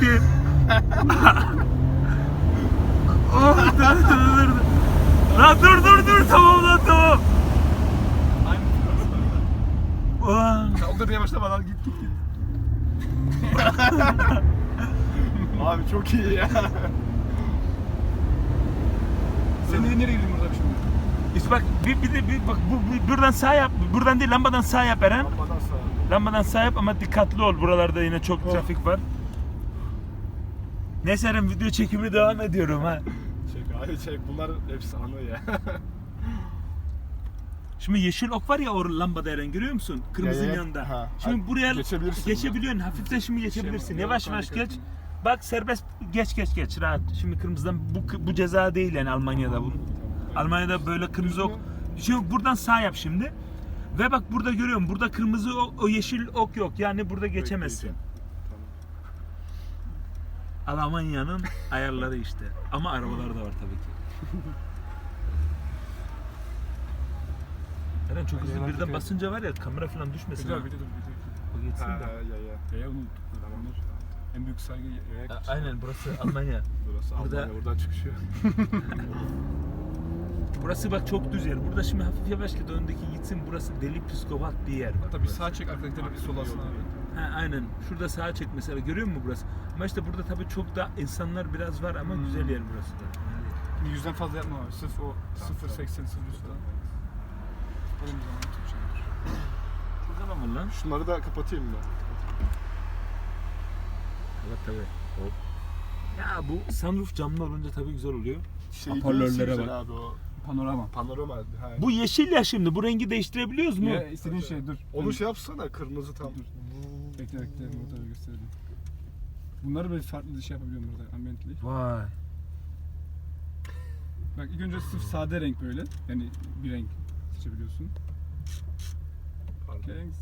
gitti. oh, dur dur dur. Lan dur dur dur tamam lan tamam. Oh. Kaldır diye başlama lan git git git. Abi çok iyi ya. Sen nereye nereye girdin burada bir şimdi? İşte bak bir, bir de bir bak bu, bu- buradan sağ yap. Buradan değil lambadan sağ yap Eren. Lambadan sağa. Lambadan sağ yap ama dikkatli ol. Buralarda yine çok trafik var. Neyse Eren video çekimi devam ediyorum ha. Çek abi çek bunlar hepsi anı ya. Şimdi yeşil ok var ya o lambada Eren görüyor musun? Kırmızının Ya, ya. yanında. Ha. Şimdi Ha, buraya geçebilirsin. geçebiliyorsun. Hafiften şimdi geçebilirsin. Şey, yavaş yavaş geç. Bak serbest geç geç geç rahat. Şimdi kırmızıdan bu bu ceza değil yani Almanya'da bu. Almanya'da böyle kırmızı ok. Şimdi buradan sağ yap şimdi. Ve bak burada görüyorum. Burada kırmızı o, o yeşil ok yok. Yani burada geçemezsin. Almanya'nın ayarları işte. Ama arabalar da var tabii ki. Eren çok hızlı Aynen, birden dikkat et. basınca var ya kamera falan düşmesin. Video ha. video video. O geçsin Ha de. ya ya. Ya unuttuk. Bunlar en büyük saygı ya. A- Aynen burası Almanya. Burası Burada- Almanya buradan çıkışıyor. Burası bak çok düz yer. Burada şimdi hafif yavaş git öndeki gitsin. Burası deli psikopat bir yer. Bak Tabii burası. sağ çek arkadakileri bir solasın abi. Ha, aynen. Şurada sağa çek mesela. Görüyor musun burası? Ama işte burada tabii çok da insanlar biraz var ama Hmm. güzel yer burası da. Yüzden fazla yapma abi. Sırf o Tamam, 0 80 0 falan. Oğlum o zaman tutacağım. Var lan. Şunları da kapatayım mı? Evet tabii. Hop. Ya bu sunroof camlı olunca tabii güzel oluyor. Şey Hoparlörlere bak. Abi o Panorama. panorama. Ha. Bu yeşil ya şimdi. Bu rengi değiştirebiliyoruz mu? Ya istediğin şey dur. Onu şey yapsana kırmızı tam. Dur. Bekle bekle burada gösterelim. Bunları böyle farklı şey yapabiliyorum burada ambientli. Vay. Bak ilk önce sırf sade renk böyle. Yani bir renk seçebiliyorsun. Pardon. Renk.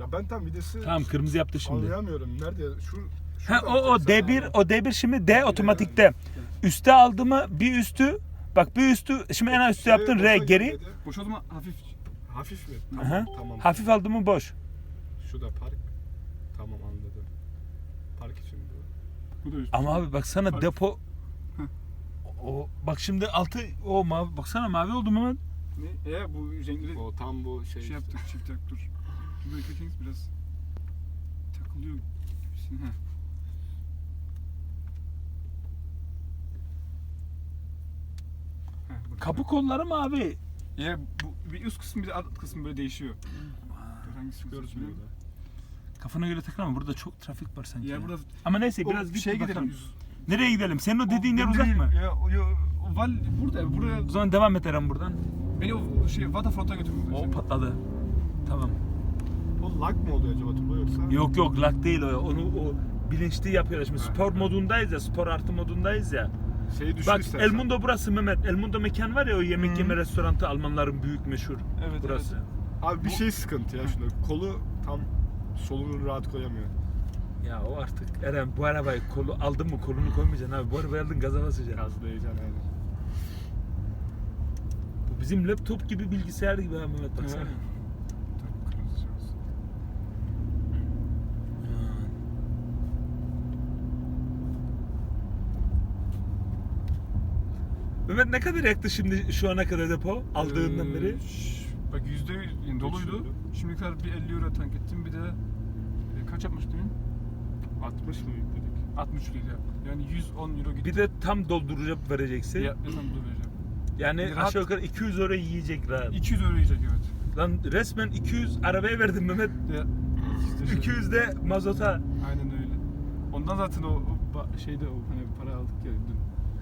Ya ben tam videsi Tamam kırmızı yaptı şimdi. anlayamıyorum. Nerede? Şu Ha o o mı? D1 o D1 şimdi D otomatikte. Üste aldı mı bir üstü bak bir üstü şimdi en üstü yaptın R geri. Boş o zaman hafif. Hafif mi? Aha. Tamam. tamam. Hafif aldı mı boş. Şu da park. Tamam anladım. Park için bu. Bu da üst. Ama abi baksana Fark- depo o bak şimdi altı o mavi baksana mavi oldu mu hemen? Ne? E bu renkleri O tam bu şey. şey işte. yaptık çift tak dur. Dur bekle Kings biraz takılıyor gibisin ha. Ha, burada. Kapı kolları mı abi? Ya bu bir üst kısım bir de alt kısım böyle değişiyor. Dur hangisi Çıkıyoruz. Kafana göre takılma burada çok trafik var sanki. Ya burada Ama neyse o biraz git şey bir bakalım. gidelim. Nereye gidelim? Senin o dediğin yer uzak mı? Ya, o, ya, o val burada buraya O zaman devam et Eren buradan. beni o şey Waterfront'a götürün. O patladı. Tamam. O lag mı oluyor acaba turbo yoksa? Yok yok lag değil o. Onu o bilinçli yapıyorlar. Şimdi spor modundayız ya, spor artı modundayız ya. Düşür Bak istersen. El Mundo burası Mehmet. El Mundo mekan var ya o yemek Hı. yeme restoranı Almanların büyük meşhur. Evet, burası. Abi bir şey sıkıntı ya şunda. Kolu tam solunu rahat koyamıyor. Ya o artık Eren bu arabayı kolu aldın mı kolunu koymayacaksın abi. Bu arabayı aldın gaza basacaksın. Gazda heyecan yani. Bu bizim laptop gibi bilgisayar gibi ha Mehmet baksana. Evet. Dur kırmızı şey olsun. Mehmet ne kadar yaktı şimdi şu ana kadar depo aldığından Ee, beri? şş, Bak yüzde yani doluydu. Şimdi kadar bir 50 euro tank ettim. Bir de e, kaç yapmıştım? 60 mı yükledik? 60 lira. Yani 110 euro gitti. Bir de tam doldurup vereceksin. ya, ya tam dolayacağım. Yani Rahat- aşağı yukarı 200 euro yiyecek rahat. 200 euro yiyecek evet. Lan resmen 200 arabaya verdim Mehmet. Ya, işte şey- 200 de mazota. Aynen öyle. Ondan zaten o, o ba- şeyde o hani para aldık ya dün.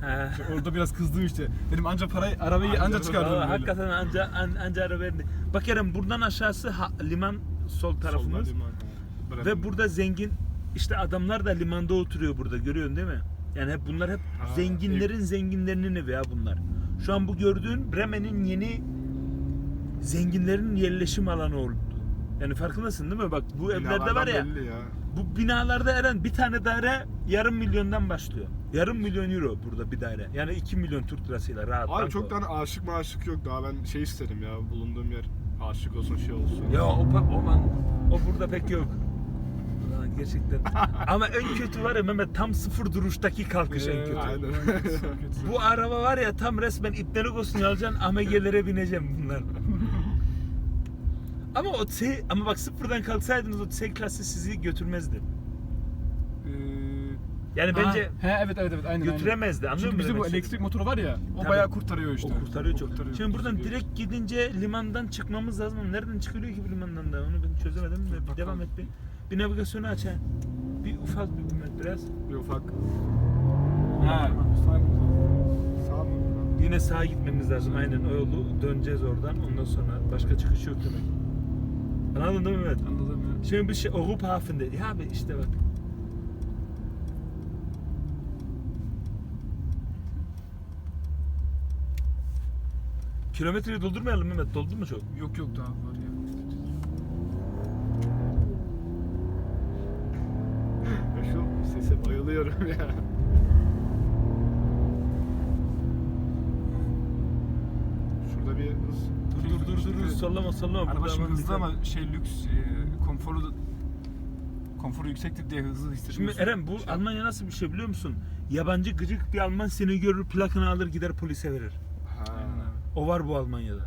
He. İşte orada biraz kızdım işte. Dedim anca parayı arabayı Anca anca çıkardım böyle. hakikaten anca an, anca araba verdi. Bak Eren buradan aşağısı ha- liman sol tarafımız. Solda liman. Bremen. Ve burada zengin işte adamlar da limanda oturuyor burada görüyorsun değil mi? Yani hep bunlar hep Ha, zenginlerin zenginlerinin evi ya bunlar. Şu an bu gördüğün Bremen'in yeni zenginlerin yerleşim alanı oldu. Yani farkındasın değil mi? Bak bu evlerde var ya ya. bu binalarda Eren bir tane daire yarım milyondan başlıyor. Yarım milyon euro burada bir daire. Yani 2 milyon Türk lirasıyla rahat. Abi banko. çok tane aşık maşık yok daha ben şey isterim ya bulunduğum yer aşık olsun şey olsun. Ya o, pa- o, man- o burada pek yok. Gerçekten. Ama en kötü var ya Mehmet tam sıfır duruştaki kalkış en kötü. aynen. Bu araba var ya tam resmen ipnelik olsun alacaksın AMG'lere bineceğim bunlar. ama o T, ama bak sıfırdan kalksaydınız o T klası sizi götürmezdi. Yani bence ha, he, evet evet evet aynen. götüremezdi anlıyor Çünkü musun? bizde bu demek elektrik motoru var ya o Tabii. bayağı kurtarıyor işte. O kurtarıyor çok. kurtarıyor. Şimdi buradan direkt gidince limandan çıkmamız lazım ama nereden çıkılıyor ki bu limandan da onu ben çözemedim de bir Bakalım. devam et bir. Bir navigasyonu aç ha. Bir ufak bir Mehmet biraz. Bir ufak. Ha, sağ Sağ mı? Yine sağa gitmemiz lazım aynen o yolu döneceğiz oradan ondan sonra başka çıkış yok demek. Anladın değil mi Mehmet? Anladım ya. Şimdi bir şey Avrupa Hafen'de. Ya abi işte bak. Kilometreyi doldurmayalım Mehmet. Doldu mu çok? Yok yok daha var ya. Ya şu sese bayılıyorum ya. Şurada bir hız. Dur dur dur dur. dur. Sallama sallama. Araba Burada şimdi hemen hızlı ama şey lüks, e, konforu konforu yüksektir diye hızlı Şimdi. Eren bu Şey- Almanya nasıl bir şey biliyor musun? Yabancı gıcık bir Alman seni görür plakanı alır gider polise verir. Ha. Aynen. O var bu Almanya'da.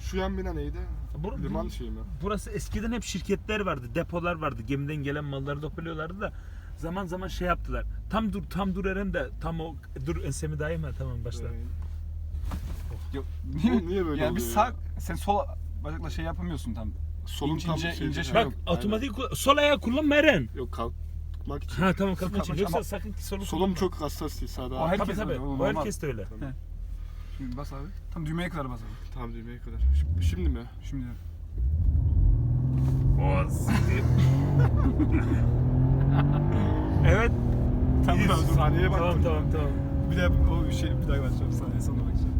Şu yan bina neydi? Bu- Liman şeyi mi? Burası eskiden hep şirketler vardı, depolar vardı. Gemiden gelen malları depoluyorlardı da zaman zaman şey yaptılar. Tam dur, tam dur Eren de tam o dur ensemi daima tamam başla. Ee, Yok, Bu niye böyle yani bir oluyor sağ, ya? sen sol bacakla şey yapamıyorsun tam. Solun İnce- tam ince- şey- ince şey Bak yok. otomatik kul- sol ayağı kullanma Eren. Yok kalkmak için. Ha tamam kalkma için. Kalkmak Yoksa sakın ki solu Solum kullanma. çok hassas değil sağda. O Tabii herkes tabii. öyle, o herkes de öyle. Şimdi bas abi. Tam düğmeye kadar bas abi. Tamam düğmeye kadar. Şimdi, şimdi mi? Şimdi. Siktir. evet. Tamam, İyiyiz. dur. Saniye bak. Tamam tamam tamam. Bir daha o şey bir daha başlayacağım saniye sonra bakacağım.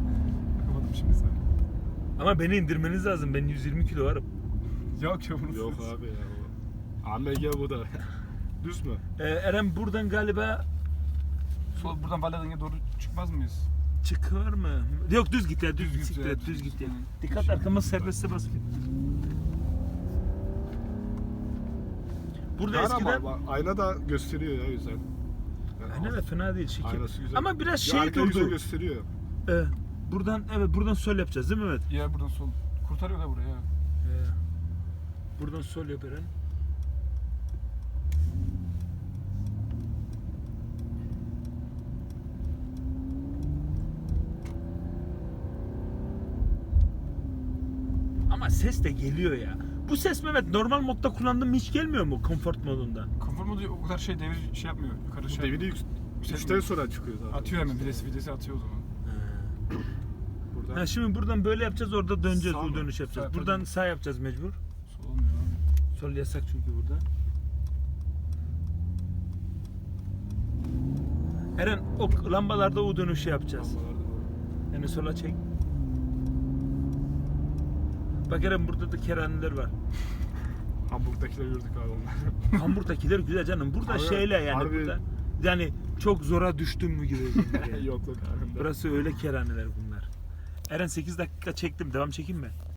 Bakamadım şimdi saniye. Ama beni indirmeniz lazım. Ben 120 kilo varım. Yok yok. Yok abi ya. o. AMG bu da. Düz mü? Ee, Eren buradan galiba Sol buradan Valaden'e doğru çıkmaz mıyız? Çıkar mı? Yok düz git ya düz, Düz git, ya, düz düz git. ya. Dikkat arkamız serbestse bas. Burada Var eskiden ama ayna da gösteriyor ya güzel. Yani de fena değil şekil. Aynası güzel. Ama biraz Ya şey güzel durdu. gösteriyor. Ee, buradan evet buradan sol yapacağız değil mi Mehmet? Ya buradan sol. Kurtarıyor da buraya. Ee, buradan sol yap Ama ses de geliyor ya. Bu ses Mehmet normal modda kullandığım hiç gelmiyor mu comfort modunda? Konfor modu o kadar şey devir şey yapmıyor. Yukarı şey deviri yük- üçten sonra çıkıyor zaten. Atıyor hemen videsi videsi atıyor o zaman. Burada. Ha, şimdi buradan böyle yapacağız orada döneceğiz Sağ U mı? dönüş yapacağız. Sağ buradan sağ yapacağız mecbur. Sol olmuyor. Sol yasak çünkü burada. Eren o lambalarda U dönüşü yapacağız. Lambalarda. Yani sola çek. Bak Eren burada da kerhaneler var. Hamburg'dakileri gördük abi onlar. Hamburg'dakiler güzel canım. Burada Abi, şeyle yani harbi- burada. Yani çok zora düştüm mü gibi. yok yok abi. Burası öyle kerhaneler bunlar. Eren 8 dakika çektim. Devam çekeyim mi?